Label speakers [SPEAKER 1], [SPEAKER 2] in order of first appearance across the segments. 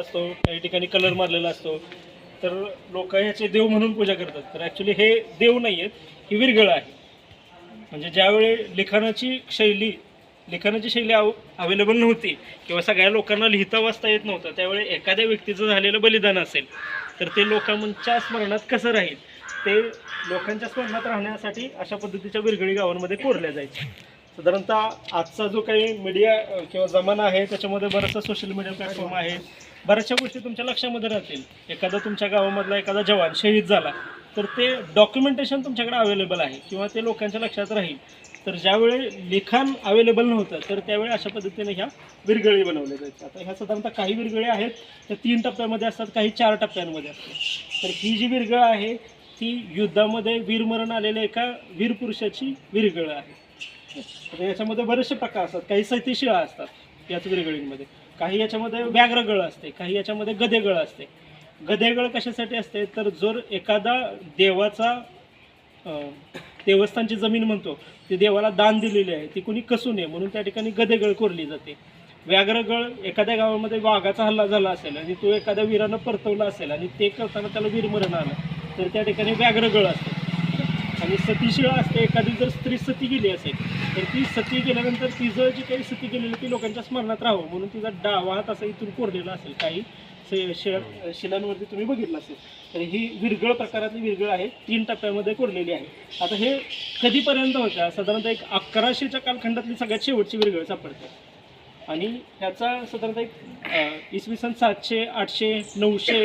[SPEAKER 1] असतो काही ठिकाणी कलर मारलेला असतो. तर लोक ह्याचे देव म्हणून पूजा करतात. तर ॲक्च्युली हे देव नाही आहेत ही विरगळ आहे. म्हणजे ज्यावेळी लिखाणाची शैली लिखाणाची शैली अव अवेलेबल नव्हती किंवा सगळ्या लोकांना लिहिता वाचता येत नव्हतं त्यावेळी एखाद्या व्यक्तीचं झालेलं बलिदान असेल तर ते लोकांच्या स्मरणात कसं राहील? ते लोकांच्या स्मरणात राहण्यासाठी अशा पद्धतीच्या विरगळी गावांमध्ये कोरल्या जायच्या. साधारणतः आजचा जो काही मीडिया किंवा जमाना आहे त्याच्यामध्ये बराचसा सोशल मीडिया प्लॅटफॉर्म आहे. बऱ्याचशा गोष्टी तुमच्या लक्षामध्ये राहतील. एखादा तुमच्या गावामधला एखादा जवान शहीद झाला तर ते डॉक्युमेंटेशन तुमच्याकडे अवेलेबल आहे किंवा ते लोकांच्या लक्षात राहील. तर ज्यावेळी लिखाण अवेलेबल नव्हतं तर त्यावेळी अशा पद्धतीने ह्या विरगळी बनवल्या जायच्या. आता ह्या साधारणतः काही विरगळी आहेत त्या तीन टप्प्यामध्ये असतात काही चार टप्प्यांमध्ये असतात. तर ही जी विरगळ आहे ती युद्धामध्ये वीरमरण आलेल्या एका वीर पुरुषाची विरगळ आहे. तर याच्यामध्ये बरेचसे प्रकार असतात काही सतीशिळा असतात याच विरगळींमध्ये काही याच्यामध्ये व्याघ्रगळ असते काही याच्यामध्ये गदेगळ असते. गदेगळ कशासाठी असते? तर जर एखादा देवाचा देवस्थानची जमीन म्हणतो ती देवाला दान दिलेली आहे ती कुणी कसू नये म्हणून त्या ठिकाणी गदेगळ कोरली जाते. व्याघ्रगळ एखाद्या गावामध्ये वाघाचा हल्ला झाला असेल आणि तो एखाद्या वीरानं परतवला असेल आणि ते करताना त्याला वीरमरण आलं तर त्या ठिकाणी व्याघ्रगळ असते. म्हणजे आणि सतीशिळा असते एखादी जर स्त्री सती गेली असेल तर ती सती गेल्यानंतर तिचं जी काही सती गेलेली ती लोकांच्या स्मरणात राहावं. म्हणून तिचा डावा हात असा इथून कोरलेला असेल. काही शे- शिलांवरती तुम्ही बघितलं असेल. तर ही विरगळ प्रकारातली विरगळ आहे. तीन टप्प्यामध्ये कोरलेली आहे. आता हे कधीपर्यंत होत्या साधारणतः एक अकराशेच्या कालखंडातली सगळ्यात शेवटची विरगळ सापडते. आणि ह्याचा साधारणतः एक इसवी सन सातशे आठशे नऊशे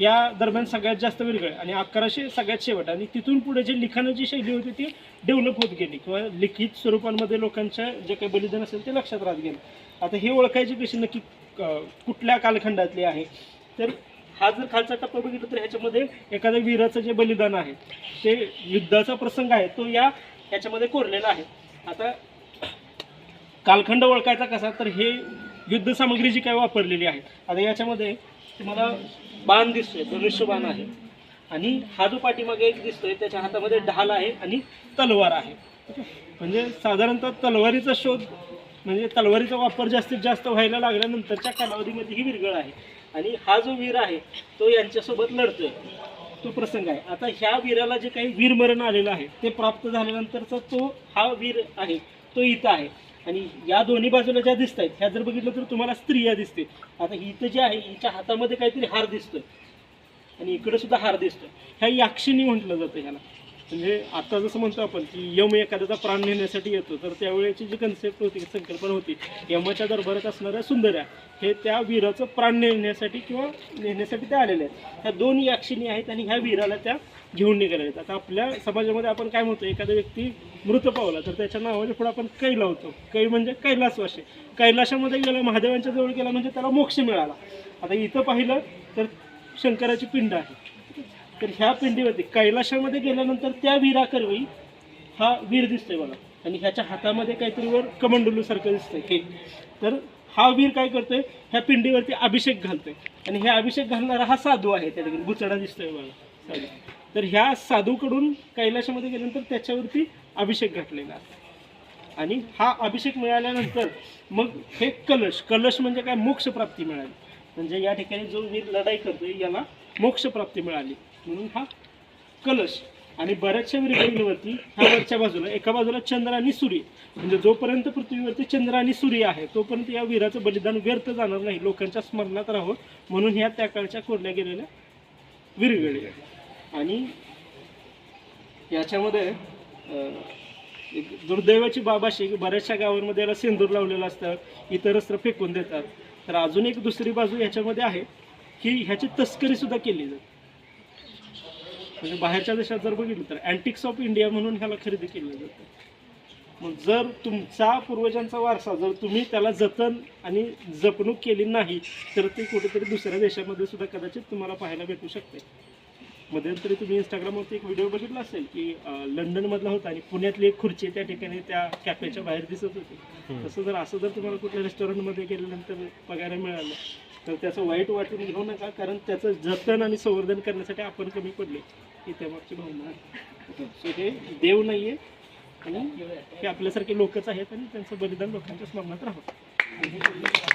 [SPEAKER 1] या दरम्यान सगळ्यात जास्त विरघळ आणि अकराशे सगळ्यात शेवट. आणि तिथून पुढे जे लिखाणाची शैली होती ती डेव्हलप होत गेली. किंवा लिखित स्वरूपांमध्ये लोकांच्या जे काही बलिदान असेल ते लक्षात राहत गेलं. आता हे ओळखायची कशी नक्की कुठल्या कालखंडातली आहे? तर हा जर खालचा टप्पा बघितला तर ह्याच्यामध्ये एखाद्या वीराचं जे बलिदान आहे ते युद्धाचा प्रसंग आहे तो या ह्याच्यामध्ये कोरलेला आहे. आता कालखंड ओळखायचा कसा तर हे युद्ध सामग्री जी काय वापरलेली आहे आता याच्यामध्ये तुम्हाला बाण दिसतोय धनुष्यबाण आहे. आणि हा जो पाठीमागे एक दिसतोय त्याच्या हातामध्ये ढाल आहे आणि तलवार आहे. म्हणजे साधारणतः तलवारीचा शोध म्हणजे तलवारीचा वापर जास्तीत जास्त व्हायला लागल्यानंतरच्या कालावधीमध्ये ही विरगळ आहे. आणि हा जो वीर आहे तो यांच्यासोबत लढतोय. तो प्रसंग आहे. आता ह्या वीराला जे काही वीरमरण आलेलं आहे ते प्राप्त झाल्यानंतरचा तो हा वीर आहे तो इथं आहे. आणि या दोन्ही बाजूला ज्या दिसत आहेत ह्या जर बघितलं तर तुम्हाला स्त्रिया दिसते. आता इथं जे आहे हिच्या हातामध्ये काहीतरी हार दिसतोय. आणि इकडे सुद्धा हार दिसतोय. ह्या याक्षिणी म्हटलं जातं ह्याला. म्हणजे आता जसं म्हणतो आपण की यम एखाद्याचा प्राण नेण्यासाठी येतो तर त्यावेळेची जी कन्सेप्ट होती संकल्पना होती यमाच्या दरबारात असणाऱ्या सुंदर्या हे त्या वीराचं प्राण नेण्यासाठी किंवा नेण्यासाठी त्या आलेल्या आहेत. ह्या दोन याक्षिणी आहेत आणि ह्या वीराला त्या घेऊन निघालेल्या आहेत. आता आपल्या समाजामध्ये आपण काय म्हणतो एखादा व्यक्ती मृत पावला तर त्याच्या नावाने पुढे आपण कै लावतो. कै म्हणजे कैलासवाशी कैलाशामध्ये गेला महादेवांच्या जवळ गेला म्हणजे त्याला मोक्ष मिळाला. आता इथं पाहिलं तर शंकराची पिंड आहे. तर ह्या पिंडीवरती कैलाशामध्ये गेल्यानंतर त्या वीराकरवी हा वीर दिसतोय मला आणि ह्याच्या हातामध्ये काहीतरी वर कमंडलूसारखं दिसतंय. हे. तर हा वीर काय करतोय? ह्या पिंडीवरती अभिषेक घालतोय. आणि हे अभिषेक घालणारा हा साधू आहे त्या ठिकाणी. गुचडा दिसतोय मला साधू. तर ह्या साधूकडून कैलाशामध्ये गेल्यानंतर त्याच्यावरती अभिषेक घातलेला आणि हा अभिषेक मिळाल्यानंतर मग हे कलश कलश म्हणजे काय? मोक्षप्राप्ती मिळाली. म्हणजे या ठिकाणी जो वीर लढाई करतोय याला मोक्षप्राप्ती मिळाली. म्हणून हा कलश आणि बऱ्याचशा विरगळींवरती ह्या वरच्या बाजूला एका बाजूला चंद्र आणि सूर्य. म्हणजे जोपर्यंत पृथ्वीवरती चंद्र आणि सूर्य आहे तोपर्यंत या वीराचं बलिदान व्यर्थ जाणार नाही. लोकांच्या स्मरणात राहावं म्हणून ह्या त्या काळच्या कोरल्या गेलेल्या वीरगडी आणि याच्यामध्ये एक दुर्दैवाची बाब अशी की बऱ्याचशा गावांमध्ये याला सेंदूर लावलेलं असतं इतरत्र फेकून देतात. तर अजून एक दुसरी बाजू ह्याच्यामध्ये आहे की ह्याची तस्करी सुद्धा केली जाते. म्हणजे बाहेरच्या देशात जर बघितलं तर अँटिक्स ऑफ इंडिया म्हणून ह्याला खरेदी केलं जातं. मग जर तुमचा पूर्वजांचा वारसा जर तुम्ही त्याला जतन आणि जपणूक केली नाही तर ते कुठेतरी दुसऱ्या देशामध्ये सुद्धा कदाचित तुम्हाला पाहायला भेटू शकते. मध्यंतरी तुम्ही इंस्टाग्रामवरती एक व्हिडिओ बघितला असेल की लंडनमधला होता आणि पुण्यातली एक खुर्ची त्या ठिकाणी त्या कॅफेच्या बाहेर दिसत होती. तसं जर असं जर तुम्हाला कुठल्या रेस्टॉरंटमध्ये गेल्यानंतर बघायला मिळालं तर त्याचं वाईट वाटून घेऊ नका कारण त्याचं जतन आणि संवर्धन करण्यासाठी आपण कमी पडले इथे त्यामागची भावना आहे. सो हे देव नाही आहे आणि हे आपल्यासारखे लोकच आहेत आणि त्यांचं बलिदान लोकांच्या स्मरणात राहतं